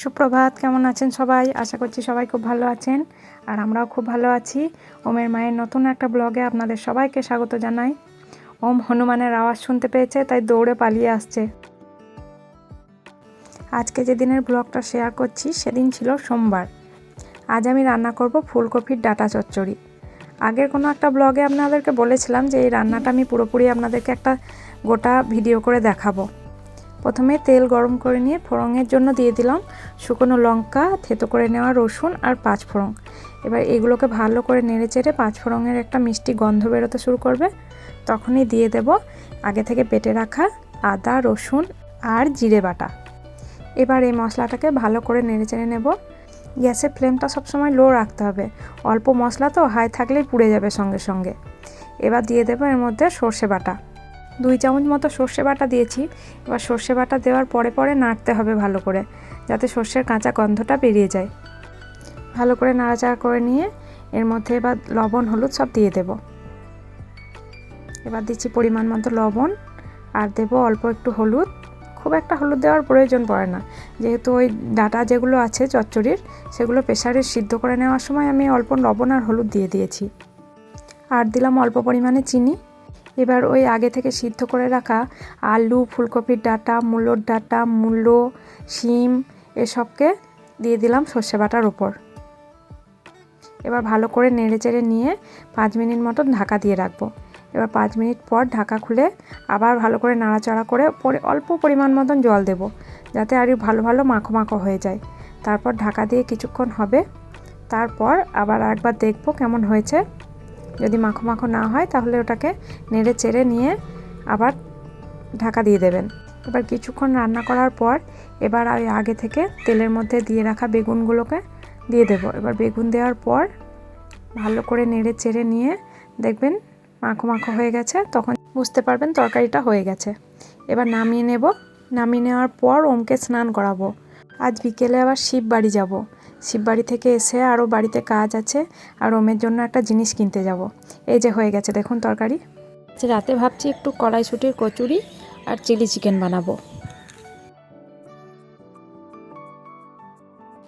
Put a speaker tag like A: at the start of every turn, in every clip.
A: সুপ্রভাত, কেমন আছেন সবাই? আশা করছি সবাই খুব ভালো আছেন আর আমরাও খুব ভালো আছি। ওমের মায়ের নতুন একটা ব্লগে আপনাদের সবাইকে স্বাগত জানাই। ওম হনুমানের আওয়াজ শুনতে পেয়েছে, তাই দৌড়ে পালিয়ে আসছে। আজকে যে দিনের ব্লগটা শেয়ার করছি, সেদিন ছিল সোমবার। আজ আমি রান্না করব ফুলকপির ডাটা চচ্চড়ি। আগের কোনো একটা ব্লগে আপনাদেরকে বলেছিলাম যে এই রান্নাটা আমি পুরোপুরি আপনাদেরকে একটা গোটা ভিডিও করে দেখাবো। প্রথমে তেল গরম করে নিয়ে ফোড়নের জন্য দিয়ে দিলাম শুকনো লঙ্কা, থেতো করে নেওয়া রসুন আর পাঁচ ফোড়ন। এবার এগুলোকে ভালো করে নেড়ে চেড়ে পাঁচ ফোড়নের একটা মিষ্টি গন্ধ বেরোতে শুরু করবে। তখনই দিয়ে দেব আগে থেকে বেটে রাখা আদা, রসুন আর জিরে বাটা। এবার এই মশলাটাকে ভালো করে নেড়ে চেড়ে নেব। গ্যাসের ফ্লেমটা সবসময় লো রাখতে হবে। অল্প মশলা তো হাই থাকলেই পুড়ে যাবে সঙ্গে সঙ্গে। এবার দিয়ে দেবো এর মধ্যে সর্ষে বাটা। দুই চামচ মতো সর্ষে বাটা দিয়েছি। এবার সর্ষে বাটা দেওয়ার পরে পরে নাড়তে হবে ভালো করে, যাতে সর্ষের কাঁচা গন্ধটা বেরিয়ে যায়। ভালো করে নাড়াচাড়া করে নিয়ে এর মধ্যে এবার লবণ, হলুদ সব দিয়ে দেব। এবার দিচ্ছি পরিমাণ মতো লবণ আর দেব অল্প একটু হলুদ। খুব একটা হলুদ দেওয়ার প্রয়োজন পড়ে না। যেহেতু ওই ডাটা যেগুলো আছে চচ্চড়ির, সেগুলো প্রেশারে সিদ্ধ করে নেওয়ার সময় আমি অল্প লবণ আর হলুদ দিয়ে দিয়েছি। আর দিলাম অল্প পরিমাণে চিনি। এবার ওই আগে থেকে সিদ্ধ করে রাখা আলু, ফুলকপির ডাটা, মূলোর ডাটা, মূলো, শিম এসবকে দিয়ে দিলাম সর্ষে বাটার ওপর। এবার ভালো করে নেড়ে চেড়ে নিয়ে পাঁচ মিনিট মতো ঢাকা দিয়ে রাখব। এবার পাঁচ মিনিট পর ঢাকা খুলে আবার ভালো করে নাড়াচাড়া করে অল্প পরিমাণ মতন জল দেব যাতে আরও ভালো ভালো মাখো মাখো হয়ে যায়। তারপর ঢাকা দিয়ে কিছুক্ষণ হবে। তারপর আবার একবার দেখব কেমন হয়েছে। যদি মাখো মাখো না হয়, তাহলে ওটাকে নেড়ে চেড়ে নিয়ে আবার ঢাকা দিয়ে দেবেন। এবার কিছুক্ষণ রান্না করার পর এবার ওই আগে থেকে তেলের মধ্যে দিয়ে রাখা বেগুনগুলোকে দিয়ে দেবো। এবার বেগুন দেওয়ার পর ভালো করে নেড়ে চেড়ে নিয়ে দেখবেন মাখো মাখো হয়ে গেছে, তখন বুঝতে পারবেন তরকারিটা হয়ে গেছে। এবার নামিয়ে নেব। নামিয়ে নেওয়ার পর ওমকে স্নান করাবো। আজ বিকেলে আবার শিব বাড়ি যাব। শিব বাড়ি থেকে এসে আরও বাড়িতে কাজ আছে আর ওমের জন্য একটা জিনিস কিনতে যাব। এই যে হয়ে গেছে, দেখুন তরকারি। রাতে ভাবছি একটু কড়াইশুটির কচুরি আর চিলি চিকেন বানাবো।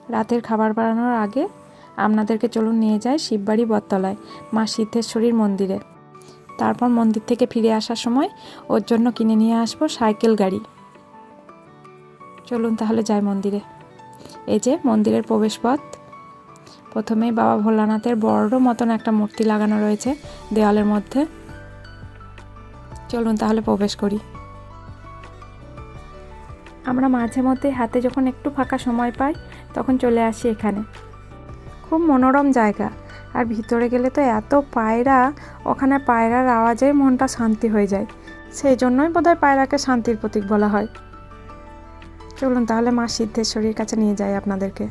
A: রাতের খাবার বানানোর আগে আপনাদেরকে চলুন নিয়ে যায় শিববাড়ি বটতলায়, মা সিদ্ধেশ্বরীর মন্দিরে। তারপর মন্দির থেকে ফিরে আসার সময় ওর জন্য কিনে নিয়ে আসব সাইকেল গাড়ি। চলুন তাহলে যাই মন্দিরে। এই যে মন্দিরের প্রবেশপথ। প্রথমেই বাবা ভোলানাথের বড় মতন একটা মূর্তি লাগানো রয়েছে দেওয়ালের মধ্যে। চলুন তাহলে প্রবেশ করি। আমরা মাঝে মধ্যে হাতে যখন একটু ফাঁকা সময় পাই, তখন চলে আসি এখানে। খুব মনোরম জায়গা। আর ভিতরে গেলে তো এত পায়রা, ওখানে পায়রার আওয়াজে মনটা শান্তি হয়ে যায়। সেই জন্যই বোধহয় পায়রাকে শান্তির প্রতীক বলা হয়। চলুন তাহলে মা সিদ্ধেশ্বরীর কাছে নিয়ে যাই আপনাদেরকে।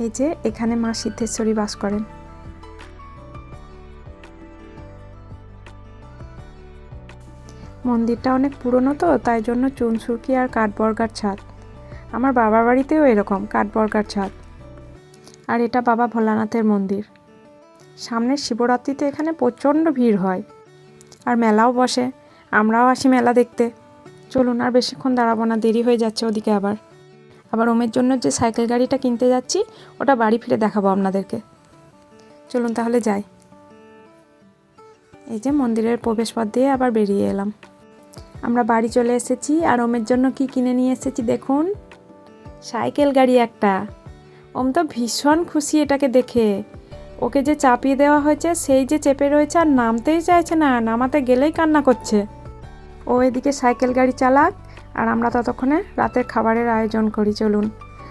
A: এই যে, এখানে মা সিদ্ধেশ্বরী বাস করেন। মন্দিরটা অনেক পুরনো তো, তাই জন্য চুনসুরকি আর কাঠবর্গার ছাদ। আমার বাবার বাড়িতেও এরকম, কাঠবর্গার ছাদ। আর এটা বাবা ভোলানাথের মন্দির। সামনের শিবরাত্রিতে এখানে প্রচণ্ড ভিড় হয়। আর মেলাও বসে। আমরাও আসি মেলা দেখতে। চলুন আর বেশিক্ষণ দাঁড়াবো না, দেরি হয়ে যাচ্ছে ওদিকে আবার। আবার ওমের জন্য যে সাইকেল গাড়িটা কিনতে যাচ্ছি, ওটা বাড়ি ফিরে দেখাবো আপনাদেরকে। চলুন তাহলে যাই। এই যে মন্দিরের প্রবেশপথ দিয়ে আবার বেরিয়ে এলাম। আমরা বাড়ি চলে এসেছি আর ওমের জন্য কি কিনে নিয়ে এসেছি দেখুন। সাইকেল গাড়ি একটা। ওম তো ভীষণ খুশি এটাকে দেখে। ওকে যে চাপিয়ে দেওয়া হয়েছে, সেই যে চেপে রয়েছে আর নামতেই চাইছে না, নামাতে গেলেই কান্না করছে। ও এদিকে সাইকেল গাড়ি চালাক, আর আমরা ততক্ষণে রাতের খাবারের আয়োজন করি, চলুন।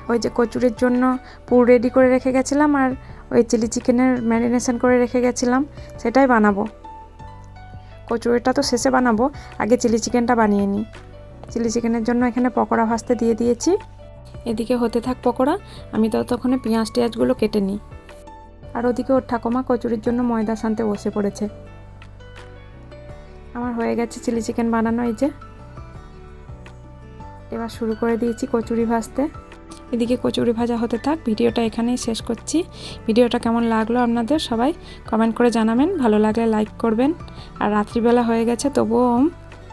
A: ওই যে কচুরির জন্য পুর রেডি করে রেখে গেছিলাম, আর ওই চিলি চিকেনের ম্যারিনেশন করে রেখে গেছিলাম, সেটাই বানাবো। কচুরিটা তো শেষে বানাবো, আগে চিলি চিকেনটা বানিয়ে নিই। চিলি চিকেনের জন্য এখানে পকোড়া ভাজতে দিয়ে দিয়েছি। এদিকে হতে থাক পকোড়া, আমি ততক্ষণে পেঁয়াজ টেঁয়াজগুলো কেটে নিই। আর ওদিকে ওর ঠাকুমা কচুরির জন্য ময়দা সানতে বসে পড়েছে। আমার হয়ে গেছে চিলি চিকেন বানানো, এই যে। এবার শুরু করে দিয়েছি কচুরি ভাজতে। এদিকে কচুরি ভাজা হতে থাক, ভিডিওটা এখানেই শেষ করছি। ভিডিওটা কেমন লাগল আপনাদের সবাই কমেন্ট করে জানাবেন। ভালো লাগলে লাইক করবেন। আর রাত্রিবেলা হয়ে গেছে, তবুও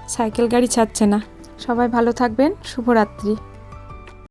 A: সাইকেল গাড়ি ছাড়ছে না। সবাই ভালো থাকবেন, শুভরাত্রি।